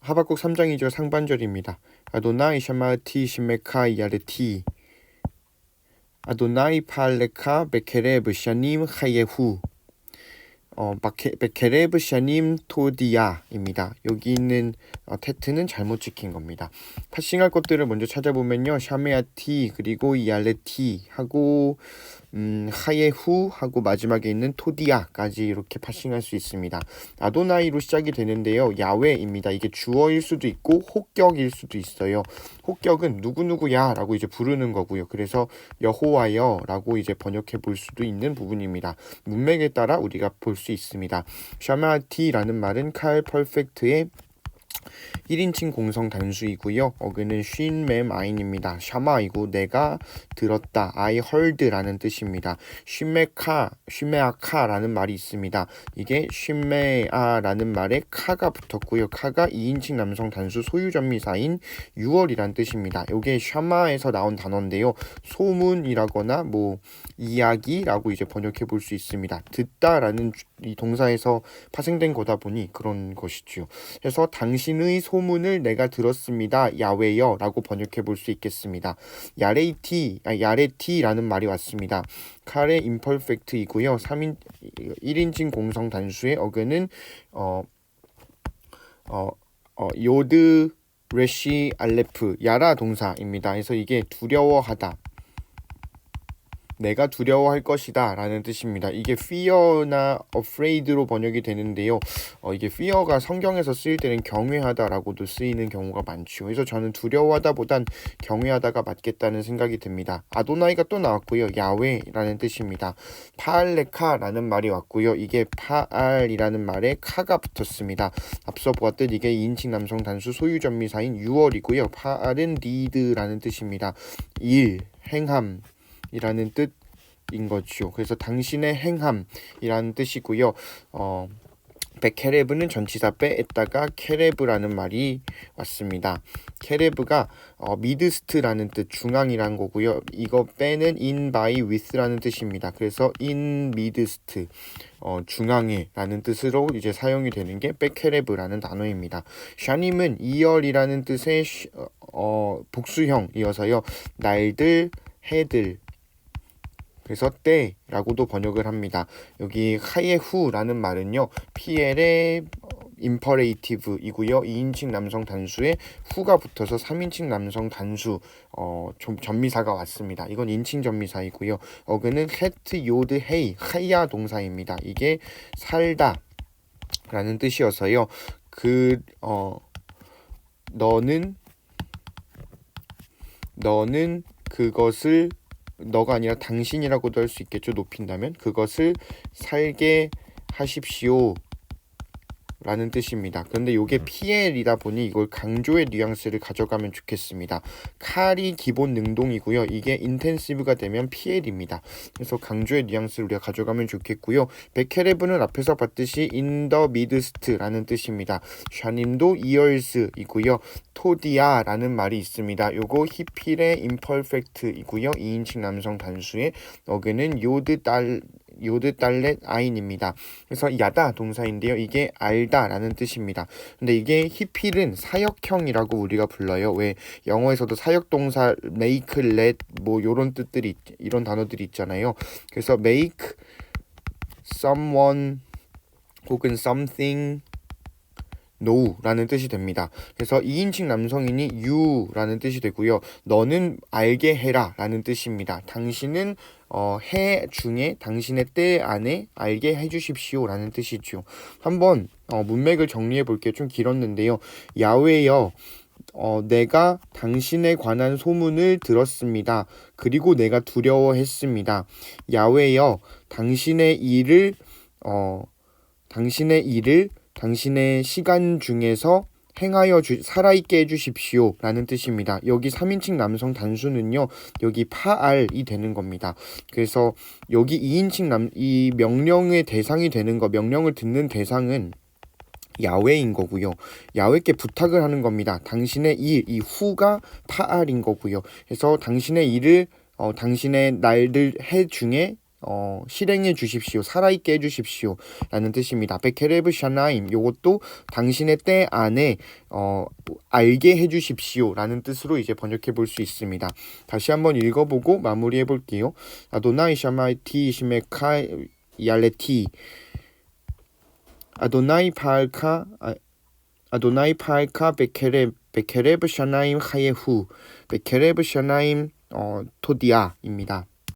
하박국 3장 2절 상반절입니다. 아도나이 샤마티 시메카 야르티 아도나이 팔레카 베케레브 샤님 하예후 어, 바케, 베케레브 샤님 토디아입니다. 여기 있는 어, 테트는 잘못 찍힌 겁니다. 파싱할 것들을 먼저 찾아보면요. 샤메아티 그리고 이알레티 하고 음, 하예후 하고 마지막에 있는 토디아까지 이렇게 파싱할 수 있습니다. 아도나이로 시작이 되는데요. 야외입니다. 이게 주어일 수도 있고 혹격일 수도 있어요. 혹격은 누구누구야라고 이제 부르는 거고요. 그래서 여호와여라고 이제 번역해 볼 수도 있는 부분입니다. 문맥에 따라 우리가 볼 수 있습니다. 샤마티라는 말은 칼 퍼펙트의 1인칭 공성 단수이고요. 어그는 쉰맴 아인입니다. 샤마이고 내가 들었다. I heard라는 뜻입니다. 쉰메카, 쉰메아카라는 말이 있습니다. 이게 쉰메아라는 말에 카가 붙었고요. 카가 2인칭 남성 단수 소유전미사인 6월이란 뜻입니다. 이게 샤마에서 나온 단어인데요. 소문이라거나 뭐 이야기라고 이제 번역해 볼 수 있습니다. 듣다라는 이 동사에서 파생된 거다 보니 그런 것이지요. 그래서 당 신의 소문을 내가 들었습니다. 야외여 라고 번역해 볼 수 있겠습니다. 야레이티, 아, 야레티라는 말이 왔습니다. 칼의 임퍼펙트이고요. 3인 1인칭 공성 단수의 어근은 어, 어, 어, 요드 레시 알레프 야라 동사입니다. 그래서 이게 두려워하다. 내가 두려워할 것이다 라는 뜻입니다. 이게 fear나 afraid로 번역이 되는데요. 어, 이게 fear가 성경에서 쓰일 때는 경외하다 라고도 쓰이는 경우가 많죠. 그래서 저는 두려워하다 보단 경외하다가 맞겠다는 생각이 듭니다. 아도나이가 또 나왔고요. 야외라는 뜻입니다. 파알레카라는 말이 왔고요. 이게 파알이라는 말에 카가 붙었습니다. 앞서 보았듯 이게 2인칭 남성 단수 소유전미사인 6월이고요. 파알은 리드라는 뜻입니다. 일, 행함, 이라는 뜻인 거죠. 그래서 당신의 행함이라는 뜻이고요. 어, 베케레브는 전치사 빼에다가 케레브라는 말이 왔습니다. 케레브가 어, 미드스트라는 뜻, 중앙이란 거고요. 이거 빼는 in by with라는 뜻입니다. 그래서 in midst, 어, 중앙에라는 뜻으로 이제 사용이 되는 게 베케레브라는 단어입니다. 샤님은 이열이라는 뜻의 시, 어, 복수형이어서요. 날들, 해들, 그래서 때라고도 번역을 합니다. 여기 하예후라는 말은요. PL의 임퍼레이티브이고요. 2인칭 남성 단수에 후가 붙어서 3인칭 남성 단수 어, 좀 전미사가 왔습니다. 이건 인칭 전미사이고요. 어그는 헤트 요드 헤이 하야 동사입니다. 이게 살다 라는 뜻이어서요. 그 어, 너는 너는 그것을 너가 아니라 당신이라고도 할 수 있겠죠. 높인다면 그것을 살게 하십시오. 라는 뜻입니다. 그런데 이게 PL이다 보니 이걸 강조의 뉘앙스를 가져가면 좋겠습니다. 칼이 기본 능동이고요. 이게 인텐시브가 되면 PL입니다. 그래서 강조의 뉘앙스를 우리가 가져가면 좋겠고요. 베케레브는 앞에서 봤듯이 in the midst라는 뜻입니다. 샤님도 이얼스이고요. 토디아라는 말이 있습니다. 요거 히필의 imperfect이고요. 2인칭 남성 단수의 어그는 요드 딸 요드 달렛 아인입니다. 그래서 야다 동사인데요. 이게 알다라는 뜻입니다. 근데 이게 히필은 사역형이라고 우리가 불러요. 왜 영어에서도 사역 동사 make, let 뭐 요런 뜻들이 이런 단어들이 있잖아요. 그래서 make someone 혹은 something know라는 뜻이 됩니다. 그래서 2인칭 남성이니 you라는 뜻이 되고요. 너는 알게 해라라는 뜻입니다. 당신은 어, 해 중에 당신의 때 안에 알게 해주십시오 라는 뜻이죠. 한번 어, 문맥을 정리해 볼게요. 좀 길었는데요. 야외여 어, 내가 당신에 관한 소문을 들었습니다. 그리고 내가 두려워했습니다. 야외여 당신의 일을 어, 당신의 일을 당신의 시간 중에서 행하여 주, 살아있게 해주십시오. 라는 뜻입니다. 여기 3인칭 남성 단수는요, 여기 파알이 되는 겁니다. 그래서 여기 2인칭 남, 이 명령의 대상이 되는 거, 명령을 듣는 대상은 야외인 거고요. 야외께 부탁을 하는 겁니다. 당신의 일, 이 후가 파알인 거고요. 그래서 당신의 일을, 어, 당신의 날들 해 중에 어, 실행해 주십시오. 살아있게 해 주십시오. 라는 뜻입니다. 베케레브 샤나임 요것도 당신의 때 안에 어, 알게 해 주십시오. 라는 뜻으로 이제 번역해 볼 수 있습니다. 다시 한번 읽어보고 마무리해 볼게요. 아도나이 샤마이티 시메카 야레티 아도나이 파알카 아, 아도나이 파알카 베케레 베케레브 샤나임 하예후 베케레브 샤나임 어, 토디아입니다.